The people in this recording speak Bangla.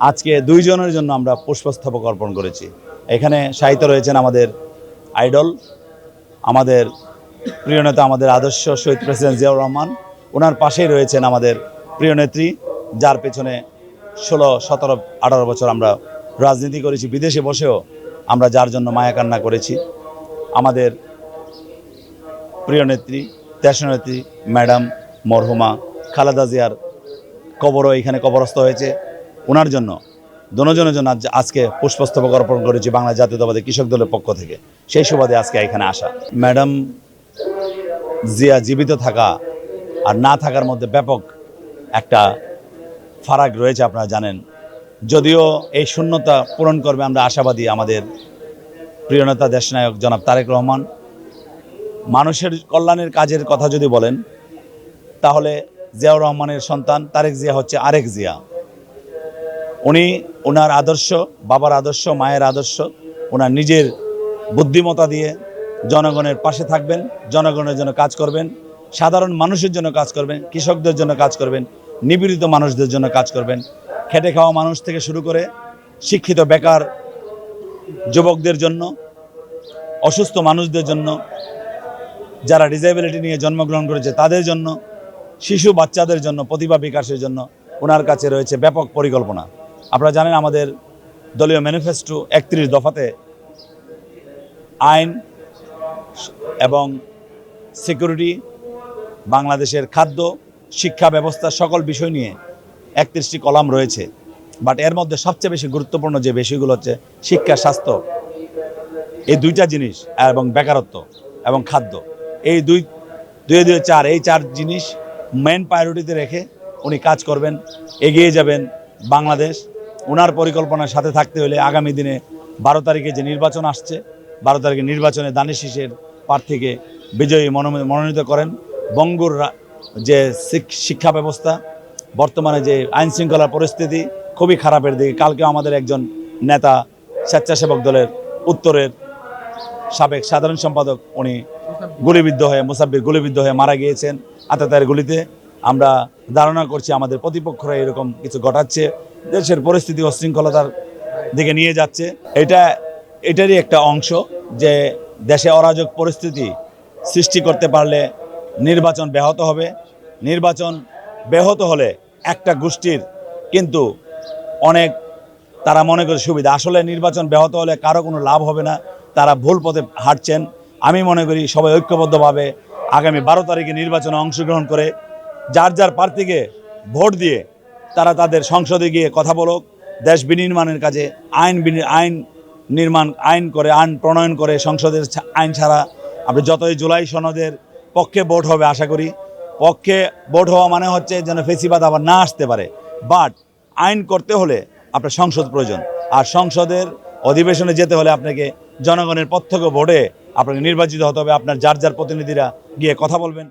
আজকে দুইজনের জন্য আমরা পুষ্পস্তবক অর্পণ করেছি। এখানে সাহিত্য রয়েছেন আমাদের আইডল, আমাদের প্রিয় নেতা, আমাদের আদর্শ শহীদ প্রেসিডেন্ট জিয়াউর রহমান, ওনার পাশেই রয়েছেন আমাদের প্রিয় নেত্রী, যার পেছনে ষোলো, সতেরো, আঠারো বছর আমরা রাজনীতি করেছি, বিদেশে বসেও আমরা যার জন্য মায়া কান্না করেছি। আমাদের প্রিয় নেত্রী দেশনেত্রী ম্যাডাম মরহুমা খালেদা জিয়ার কবরও এখানে কবরস্থ হয়েছে। ওনার জন্য, দনোজনের জন্য আজ- আজকে পুষ্পস্তবক অর্পণ করেছি বাংলা জাতীয়তাবাদী কৃষক দলের পক্ষ থেকে। সেই সুবাদে আজকে এখানে আসা। ম্যাডাম জিয়া জীবিত থাকা আর না থাকার মধ্যে ব্যাপক একটা ফারাক রয়েছে আপনারা জানেন। যদিও এই শূন্যতা পূরণ করবে আমরা আশাবাদী আমাদের প্রিয় নেতা দেশনায়ক জনাব তারেক রহমান। মানুষের কল্যাণের কাজের কথা যদি বলেন, তাহলে জিয়াউর রহমানের সন্তান তারেক জিয়া হচ্ছে আরেক জিয়া। উনি ওনার আদর্শ, বাবার আদর্শ, মায়ের আদর্শ ওনার নিজের বুদ্ধিমতা দিয়ে জনগণের পাশে থাকবেন, জনগণের জন্য কাজ করবেন, সাধারণ মানুষের জন্য কাজ করবেন, কৃষকদের জন্য কাজ করবেন, নিপীড়িত মানুষদের জন্য কাজ করবেন। খেটে খাওয়া মানুষ থেকে শুরু করে শিক্ষিত বেকার যুবকদের জন্য, অসুস্থ মানুষদের জন্য, যারা ডিসেবিলিটি নিয়ে জন্মগ্রহণ করেছে তাদের জন্য, শিশু বাচ্চাদের জন্য, প্রতিভা বিকাশের জন্য ওনার কাছে রয়েছে ব্যাপক পরিকল্পনা। আপনারা জানেন আমাদের দলীয় ম্যানিফেস্টো একত্রিশ দফাতে আইন এবং সিকিউরিটি বাংলাদেশের খাদ্য, শিক্ষা ব্যবস্থা সকল বিষয় নিয়ে একত্রিশটি কলাম রয়েছে। বাট এর মধ্যে সবচেয়ে বেশি গুরুত্বপূর্ণ যে বিষয়গুলো হচ্ছে শিক্ষা, স্বাস্থ্য, এই দুইটা জিনিস এবং বেকারত্ব এবং খাদ্য। এই দুই দুই দুই, চার, এই চার জিনিস মেন প্রায়োরিটিতে রেখে উনি কাজ করবেন, এগিয়ে যাবেন বাংলাদেশ ওনার পরিকল্পনার সাথে থাকতে হলে আগামী দিনে বারো তারিখে যে নির্বাচন আসছে, বারো তারিখে নির্বাচনে দানিশ শীষের প্রার্থীকে বিজয়ী মনোনী- মনোনীত করেন। বঙ্গুর যে শিক- শিক্ষা ব্যবস্থা, বর্তমানে যে আইন শৃঙ্খলার পরিস্থিতি খুবই খারাপের দিকে। কালকে আমাদের একজন নেতা স্বেচ্ছাসেবক দলের উত্তরের সাবেক সাধারণ সম্পাদক, উনি গুলিবিদ্ধ হয়ে, মুসাব্বির গুলিবিদ্ধ হয়ে মারা গিয়েছেন আতাতায়ের গুলিতে। আমরা ধারণা করছি আমাদের প্রতিপক্ষরা এরকম কিছু ঘটাচ্ছে। দেশের পরিস্থিতি অশৃঙ্খলতার দিকে নিয়ে যাচ্ছে। এটা, এটারই একটা অংশ যে দেশে অরাজক পরিস্থিতি সৃষ্টি করতে পারলে নির্বাচন ব্যাহত হবে। নির্বাচন ব্যাহত হলে একটা গোষ্ঠীর কিন্তু অনেক তারা মনে করে সুবিধা। আসলে নির্বাচন ব্যাহত হলে কারও কোনো লাভ হবে না, তারা ভুল পথে হাঁটছেন। আমি মনে করি সবাই ঐক্যবদ্ধভাবে আগামী বারো তারিখে নির্বাচনে অংশগ্রহণ করে যার যার প্রার্থীকে ভোট দিয়ে তারা তাদের সংসদে গিয়ে কথা বলুক, দেশ বিনির্মাণের কাজে আইন আইন নির্মাণ, আইন করে, আইন প্রণয়ন করে সংসদের আইন ছাড়া আপনি যতই জুলাই সনদের পক্ষে ভোট হবে আশা করি, পক্ষে ভোট হওয়া মানে হচ্ছে যেন ফেসিবাদ আবার না আসতে পারে। বাট আইন করতে হলে আপনার সংসদ প্রয়োজন। আর সংসদের অধিবেশনে যেতে হলে আপনাকে জনগণের প্রত্যক্ষ ভোটে আপনাকে নির্বাচিত হতে হবে। আপনার যার যার প্রতিনিধিরা গিয়ে কথা বলবেন।